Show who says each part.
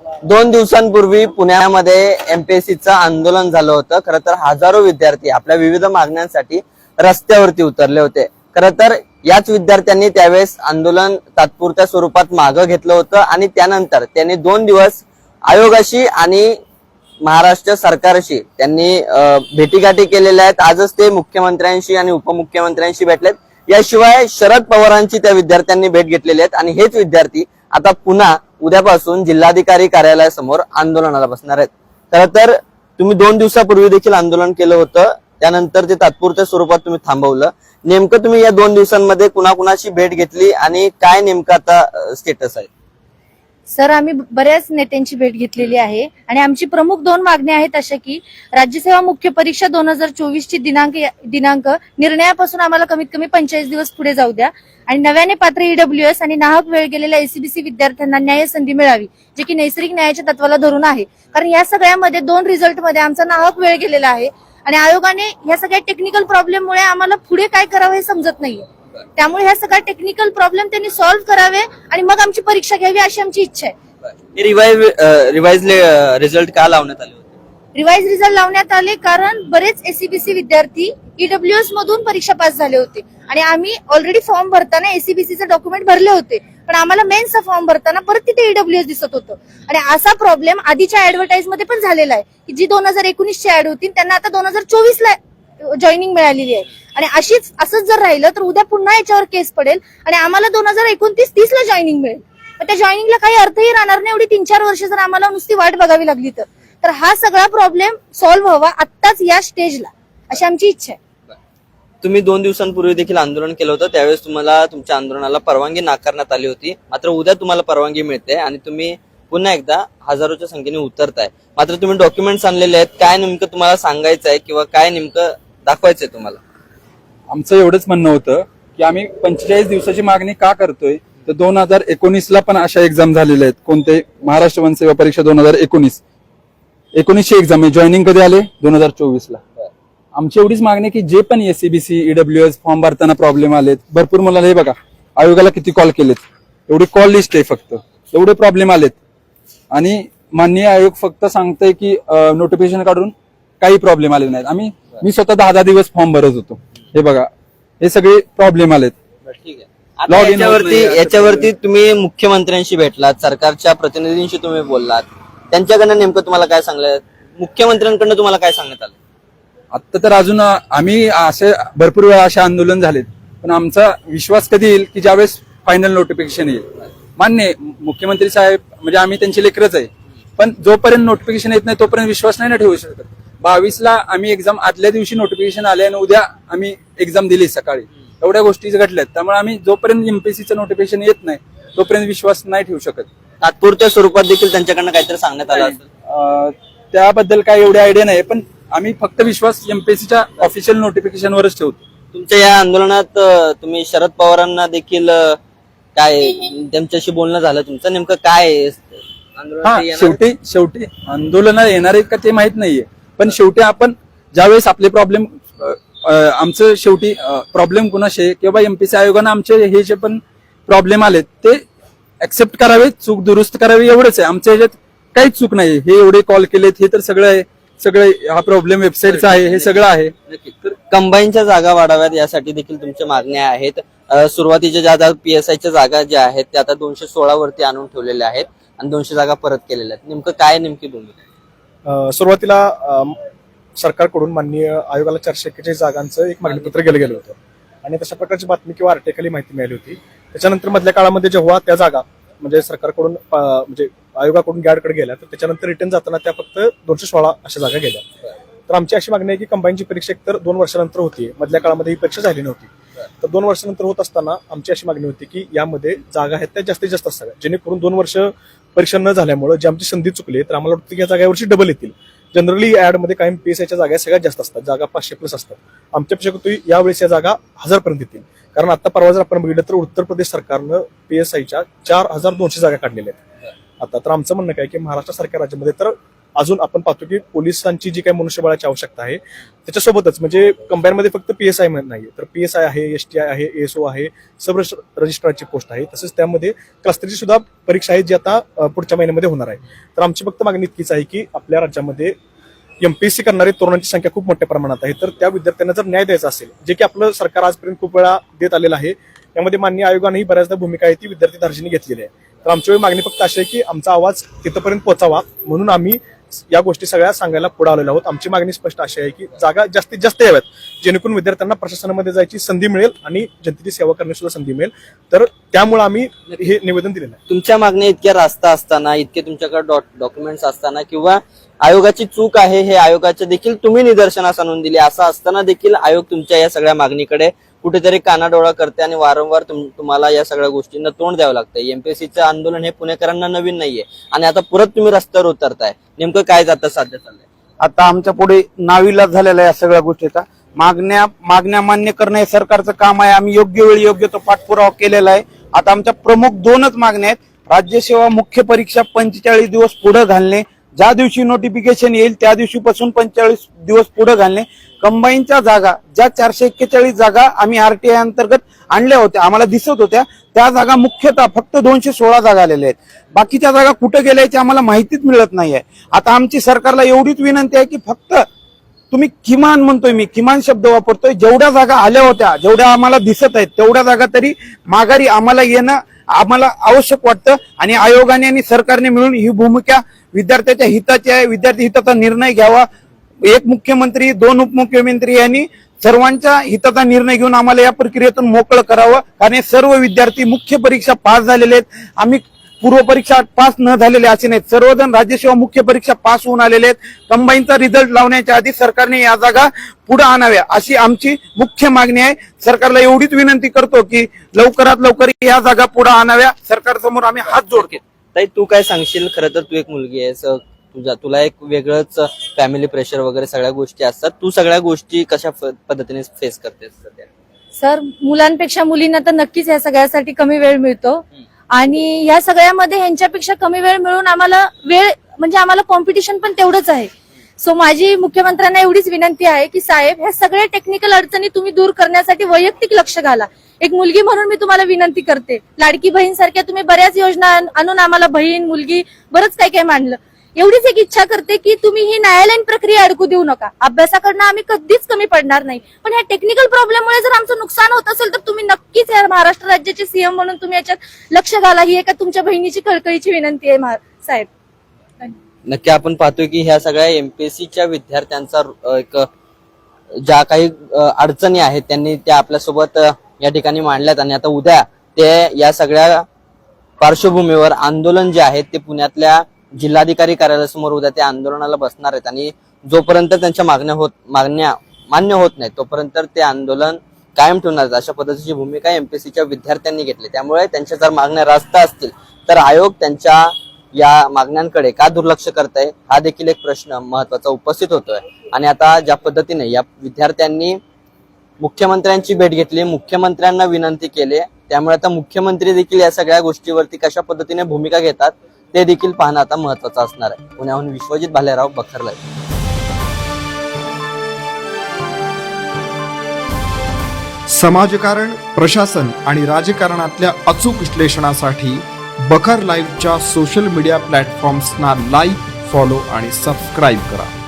Speaker 1: दोन दिवसांपूर्वी पुण्यामध्ये एमपीएससीचं आंदोलन झालं होतं. खरं तर हजारो विद्यार्थी आपल्या विविध मागण्यांसाठी रस्त्यावरती उतरले होते. खरं तर याच विद्यार्थ्यांनी त्यावेळेस आंदोलन तात्पुरत्या स्वरूपात मागं घेतलं होतं आणि त्यानंतर त्यांनी दोन दिवस आयोगाशी आणि महाराष्ट्र सरकारशी त्यांनी भेटीगाठी केलेल्या आहेत. आजच ते मुख्यमंत्र्यांशी आणि उपमुख्यमंत्र्यांशी भेटलेत. याशिवाय शरद पवारांची त्या विद्यार्थ्यांनी भेट घेतलेली आहेत आणि हेच विद्यार्थी आता पुन्हा उद्यापासून जिल्हाधिकारी कार्यालयासमोर आंदोलनाला बसणार आहेत. खरं तर तुम्ही दोन दिवसापूर्वी देखील आंदोलन केलं होतं. त्यानंतर ते तात्पुरत्या स्वरूपात तुम्ही थांबवलं. नेमकं तुम्ही या दोन दिवसांमध्ये कुणाकुणाची भेट घेतली आणि काय नेमकं आता स्टेटस आहे?
Speaker 2: सर आम्ही बऱ्याच नेत्यांची भेट घेतलेली आहे. आणि आमची प्रमुख दोन मागण्या आहेत अशा की राज्यसेवा मुख्य परीक्षा दोन हजार चोवीस ची दिनांक दिनांक निर्णयापासून आम्हाला कमीत कमी पंचेचाळीस दिवस पुढे जाऊ द्या. आणि नव्याने पात्र ईडब्ल्यू एस आणि नाहक वेळ गेलेल्या एसीबीसी विद्यार्थ्यांना न्याय संधी मिळावी जे की नैसर्गिक न्यायाच्या तत्वाला धरून आहे. कारण या सगळ्यामध्ये दोन रिझल्टमध्ये आमचा नाहक वेळ गेलेला आहे. आणि आयोगाने या सगळ्या टेक्निकल प्रॉब्लेममुळे आम्हाला पुढे काय करावं हे समजत नाहीये. त्यामुळे ह्या सगळ्या टेक्निकल प्रॉब्लेम त्यांनी सॉल्व्ह करावे आणि मग आमची परीक्षा घ्यावी अशी आमची इच्छा आहे.
Speaker 1: रिवाईज रिझल्ट का लावण्यात आले होते?
Speaker 2: रिवाइज रिझल्ट लावण्यात आले कारण बरेच एसीबीसी विद्यार्थी ईडब्ल्यूएस मधून परीक्षा पास झाले होते. आणि आम्ही ऑलरेडी फॉर्म भरताना एसीबीसीचे डॉक्युमेंट भरले होते. पण आम्हाला मेन्सचा फॉर्म भरताना परत तिथे ईडब्ल्यूएस दिसत होतं. आणि असा प्रॉब्लेम आधीच्या ऍडव्हर्टाईजमध्ये पण झालेला आहे की जी दोन हजार एकोणीसची ऍड होती त्यांना आता दोन हजार चोवीस ला जॉईनिंग मिळालेली आहे. आणि अशीच असंच जर राहिलं तर उद्या पुन्हा याच्यावर केस पडेल आणि आम्हाला दोन हजार एकोणतीस तीस ला जॉईनिंग मिळेल. पण त्या जॉईनिंगला काही अर्थही राहणार नाही. एवढी तीन चार वर्ष जर आम्हाला नुसती वाट बघावी लागली तर. तर हा सगळा प्रॉब्लेम सॉल्व्ह व्हावा आत्ताच या स्टेजला अशी आमची इच्छा आहे.
Speaker 1: तुम्ही दोन दिवसांपूर्वी देखील आंदोलन केलं होतं. त्यावेळेस तुम्हाला तुमच्या आंदोलनाला परवानगी नाकारण्यात आली होती. मात्र उद्या तुम्हाला परवानगी मिळते आणि तुम्ही पुन्हा एकदा हजारोच्या संख्येने उतरताय. मात्र तुम्ही डॉक्युमेंट्स आणलेले आहेत. काय नेमकं तुम्हाला सांगायचं आहे किंवा काय नेमकं दाखवायचंय तुम्हाला.
Speaker 3: आमचं एवढंच म्हणणं होतं की आम्ही पंचेचाळीस दिवसाची मागणी का करतोय? तर दोन हजार एकोणीस ला पण अशा एक्झाम झालेल्या आहेत. कोणते? महाराष्ट्र वन सेवा परीक्षा दोन हजार एकोणीस. एकोणीसशे एक्झाम आहे. जॉईनिंग कधी आले? दोन हजार चोवीस ला आमची एवढीच मागणी आहे की जे पण एसीबीसी ईडब्ल्यू एस फॉर्म भरताना प्रॉब्लेम आलेत. भरपूर मुलाला हे बघा आयोगाला किती कॉल केलेत. एवढी कॉल लिस्ट आहे फक्त. एवढे प्रॉब्लेम आलेत. आणि माननीय आयोग फक्त सांगतंय की नोटिफिकेशन काढून काही प्रॉब्लेम आले नाहीत. आम्ही मी स्वतः दहा दहा दिवस फॉर्म भरत होतो. हे बघा हे सगळे प्रॉब्लेम आलेत.
Speaker 1: आता याच्यावरती याच्यावरती तुम्ही मुख्यमंत्र्यांशी भेटलात सरकारच्या प्रतिनिधींशी तुम्ही बोललात. त्यांच्याकडनं नेमकं तुम्हाला काय सांगलं? मुख्यमंत्र्यांकडनं तुम्हाला काय सांगण्यात आलं?
Speaker 3: आता तर अजून आम्ही असे भरपूर वेळा असे आंदोलन झालेत. पण आमचा विश्वास कधी येईल की ज्यावेळेस फायनल नोटिफिकेशन येईल? मान्य आहे, मुख्यमंत्री साहेब म्हणजे आम्ही त्यांचे लेकरच आहे. पण जोपर्यंत नोटिफिकेशन येत नाही तोपर्यंत विश्वास नाही ना ठेवू शकत. बावीसला आम्ही एक्झाम आदल्या दिवशी नोटिफिकेशन आले आणि उद्या आम्ही एक्झाम दिली सकाळी. एवढ्या गोष्टी घडल्यात. त्यामुळे आम्ही जोपर्यंत एमपीएससीचं नोटिफिकेशन येत नाही तोपर्यंत विश्वास नाही ठेवू शकत.
Speaker 1: तात्पुरत्या स्वरूपात देखील त्यांच्याकडनं काहीतरी सांगण्यात आलं असेल.
Speaker 3: अं, त्याबद्दल काही एवढी आयडिया नाही पण आम्ही फक्त विश्वास एमपीएससीच्या ऑफिशियल नोटिफिकेशनवरच ठेवतो.
Speaker 1: तुमच्या या आंदोलनात अं, तुम्ही शरद पवारांना देखील अं, काय त्यांच्याशी बोलणं झालं. तुमचं नेमकं काय आहे?
Speaker 3: हा
Speaker 1: आंदोलनात येणार-
Speaker 3: शेवटी शेवटी आंदोलन येणार आहेत का ते माहीत नाहीये. पण शेवटी आपण ज्यावेळेस आपले प्रॉब्लेम आमचं शेवटी प्रॉब्लेम कुणाशे किंवा एमपीसी आयोगानं आमचे हे जे पण प्रॉब्लेम आलेत ते ऍक्सेप्ट करावे चूक दुरुस्त करावी एवढंच आहे. आमच्या ह्याच्यात काहीच चूक नाही हे एवढे कॉल केलेत हे तर सगळं आहे. सगळं हा प्रॉब्लेम वेबसाईटचा आहे हे सगळं आहे.
Speaker 1: कंबाईनच्या जागा वाढाव्यात यासाठी देखील तुमच्या मागण्या आहेत. सुरुवातीच्या ज्या आता पीएसआयच्या जागा ज्या आहेत त्या आता दोनशे सोळा वरती आणून ठेवलेल्या आहेत आणि दोनशे जागा परत केलेल्या आहेत. नेमकं काय नेमकी भूमिका
Speaker 4: सुरुवातीला सरकारकडून माननीय आयोगाला चारशे एक्केचाळीस जागांचं एक मागणीपत्र गेलं गेलं होतं. आणि तशा प्रकारची बातमी किंवा आर्टिकली माहिती मिळाली होती. त्याच्यानंतर मधल्या काळामध्ये जेव्हा त्या जागा म्हणजे सरकारकडून म्हणजे आयोगाकडून गॅडकडे गेल्या तर त्याच्यानंतर रिटर्न जाताना त्या फक्त दोनशे सोळा अशा जागा गेल्या. तर आमची अशी मागणी आहे की कंबाईनची परीक्षा एकतर दोन वर्षानंतर होती मधल्या काळामध्ये ही परीक्षा झाली नव्हती. तर दोन वर्षानंतर होत असताना आमची अशी मागणी होती की यामध्ये जागा आहेत त्या जास्तीत जास्त असाव्या. जेणेकरून दोन वर्ष परीक्षा न झाल्यामुळे जी आमची संधी चुकली तर आम्हाला वाटतं की या जागा यावर्षी डबल येतील. जनरली ऍडमध्ये कायम पीएसआयच्या जागा सगळ्यात जास्त असतात. जागा पाचशे प्लस असतात. आमच्यापेक्षा होती यावेळेस या जागा हजार पर्यंत येतील. कारण आता परवा जर आपण बघितलं तर उत्तर प्रदेश सरकारनं पीएसआयच्या चार हजार दोनशे जागा काढलेल्या आहेत. आता तर आमचं म्हणणं काय की महाराष्ट्र सारख्या राज्यामध्ये तर अजून आपण पाहतो की पोलिसांची जी काही मनुष्यबळाची आवश्यकता आहे त्याच्यासोबतच म्हणजे कंबाईनमध्ये फक्त पी एस आय नाही तर पी एस आय आहे एस टी आय आहे एसओ आहे सब रजिस्ट्रारची पोस्ट आहे. तसेच त्यामध्ये क्लस्टरची सुद्धा परीक्षा आहे जी आता पुढच्या महिन्यामध्ये होणार आहे. तर आमची फक्त मागणी इतकीच आहे की आपल्या राज्यामध्ये एमपीएससी करणारे तरुणांची संख्या खूप मोठ्या प्रमाणात आहे. तर त्या विद्यार्थ्यांना जर न्याय द्यायचा असेल जे की आपलं सरकार आजपर्यंत खूप वेळा देत आलेलं आहे त्यामध्ये मान्य आयोगानेही बऱ्याचदा भूमिका आहे ती विद्यार्थी धार्जिनी घेतलेली आहे. तर आमची मागणी फक्त अशी आहे की आमचा आवाज तिथपर्यंत पोहोचावा म्हणून आम्ही या गोष्टी सगळ्या सांगायला पुढे आलेलो आहोत. आमची मागणी स्पष्ट अशी आहे की जागा जास्तीत जास्त याव्यात. जेणेकरून विद्यार्थ्यांना प्रशासनामध्ये जायची संधी मिळेल आणि जनतेची सेवा करण्याची सुद्धा संधी मिळेल. तर त्यामुळे आम्ही हे निवेदन दिलेलं आहे.
Speaker 1: तुमच्या मागण्या इतक्या रास्त असताना इतके तुमच्याकडे डॉक्युमेंट्स असताना किंवा आयोगाची चूक आहे हे आयोगाचे देखील तुम्ही निदर्शनास आणून दिले. असं असताना देखील आयोग तुमच्या या सगळ्या मागणीकडे कुठेतरी कानाडोळा करते आणि वारंवार तुम- तुम्हाला या सगळ्या गोष्टींना तोंड द्यावं लागतं एमपीएससीचं आंदोलन हे पुणेकरांना नवीन नाहीये. आणि आता परत तुम्ही रस्त्यावर उतरताय. नेमकं काय जातं साध्य चाललंय?
Speaker 5: आता आमच्या पुढे नाविलाज झालेला आहे या सगळ्या गोष्टीचा. मागण्या मागण्या मान्य करणं हे सरकारचं काम आहे. आम्ही योग्य वेळी योग्य तो पाठपुरावा केलेला आहे. आता आमच्या प्रमुख दोनच मागण्या आहेत. राज्यसेवा मुख्य परीक्षा पंचेचाळीस दिवस पुढे घालणे ज्या दिवशी नोटिफिकेशन येईल त्या दिवशीपासून पंचेचाळीस दिवस पुढे घालणे. कंबाईनच्या जागा ज्या चारशे एक्केचाळीस जागा आम्ही आरटीआय अंतर्गत आणल्या होत्या आम्हाला दिसत होत्या त्या जागा मुख्यतः फक्त दोनशे सोळा जागा आलेल्या आहेत. बाकीच्या जागा कुठे गेल्या याची आम्हाला माहितीच मिळत नाही आहे आता आमची सरकारला एवढीच विनंती आहे की फक्त तुम्ही किमान म्हणतोय मी किमान शब्द वापरतोय जेवढ्या जागा आल्या होत्या जेवढ्या आम्हाला दिसत आहेत तेवढ्या जागा तरी माघारी आम्हाला येणं आम्हाला आवश्यक वाटतं आणि आयोगाने आणि सरकारने मिळून ही भूमिका विद्यार्थ्याच्या हिताची आहे. विद्यार्थी हिताचा निर्णय घ्यावा. एक मुख्यमंत्री दोन उपमुख्यमंत्री यांनी सर्वांच्या हिताचा निर्णय घेऊन आम्हाला या प्रक्रियेतून मोकळं करावं. कारण सर्व विद्यार्थी मुख्य परीक्षा पास झालेले आहेत. आम्ही पूर्व परीक्षा पास न झालेले असे नाहीत. सर्वजण राज्यसेवा मुख्य परीक्षा पास होऊन आलेले आहेत. कंबाईनचा रिझल्ट लावण्याच्या आधी सरकारने या जागा पुढे आणाव्या अशी आमची मुख्य मागणी आहे. सरकारला एवढीच विनंती करतो की लवकरात लवकर या जागा पुढे आणाव्या. सरकारसमोर आम्ही हात जोडतो.
Speaker 1: ताई तू काय सांगशील? खरं तर तू एक मुलगी आहेस तुझा तुला एक वेगळंच फॅमिली प्रेशर वगैरे सगळ्या गोष्टी असतात. तू सगळ्या गोष्टी कशा पद्धतीने फेस करतेस सध्या?
Speaker 2: सर मुलांपेक्षा मुलींना तर नक्कीच या सगळ्यासाठी कमी वेळ मिळतो. आणि या सगळ्यामध्ये ह्यांच्यापेक्षा कमी वेळ मिळून आम्हाला वेळ म्हणजे आम्हाला कॉम्पिटिशन पण तेवढंच आहे. सो माझी मुख्यमंत्र्यांना एवढीच विनंती आहे की साहेब ह्या सगळ्या टेक्निकल अडचणी तुम्ही दूर करण्यासाठी वैयक्तिक लक्ष घाला. एक मुलगी म्हणून मी तुम्हाला विनंती करते. लाडकी बहीण सारख्या तुम्ही बऱ्याच योजना आणून आम्हाला बहीण मुलगी बरंच काही काही मांडलं. एवढीच एक इच्छा करते की तुम्ही ही न्यायालयीन प्रक्रिया अडकू देऊ नका. अभ्यासाकडनं आम्ही कधीच कमी पडणार नाही. पण ह्या टेक्निकल प्रॉब्लेममुळे जर आमचं नुकसान होत असेल तर तुम्ही नक्कीच या महाराष्ट्र राज्याचे सीएम म्हणून तुम्ही याच्यात लक्ष घाला. ही एका तुमच्या बहिणीची कळकळीची विनंती आहे साहेब.
Speaker 1: नक्की आपण पाहतोय की ह्या सगळ्या एमपीएससीच्या विद्यार्थ्यांचा एक ज्या काही अडचणी आहेत त्यांनी त्या आपल्यासोबत या ठिकाणी मांडल्यात. आणि आता उद्या ते या सगळ्या पार्श्वभूमीवर आंदोलन जे आहे ते पुण्यातल्या जिल्हाधिकारी कार्यालयासमोर उद्या ते आंदोलनाला बसणार आहेत आणि जोपर्यंत त्यांच्या मागण्या होत मागण्या मान्य होत नाही तोपर्यंत ते आंदोलन कायम ठेवणार अशा पद्धतीची भूमिका एमपीएससीच्या विद्यार्थ्यांनी घेतली. त्यामुळे त्यांच्या जर मागण्या रास्त असतील तर आयोग त्यांच्या या मागण्यांकडे का दुर्लक्ष करताय हा देखील एक प्रश्न महत्त्वाचा उपस्थित होतोय. आणि आता ज्या पद्धतीने या विद्यार्थ्यांनी मुख्यमंत्र्यांची भेट घेतली मुख्यमंत्र्यांना विनंती केली त्यामुळे आता मुख्यमंत्री देखील या सगळ्या गोष्टीवरती कशा पद्धतीने भूमिका घेतात ते देखील पाहणं आता महत्वाचं असणार आहे. पुण्याहून विश्वजित भालेराव बखरला
Speaker 6: समाजकारण प्रशासन आणि राजकारणातल्या अचूक विश्लेषणासाठी बखर लाईव्हच्या सोशल मीडिया प्लॅटफॉर्म्सना लाईक फॉलो आणि सबस्क्राईब करा.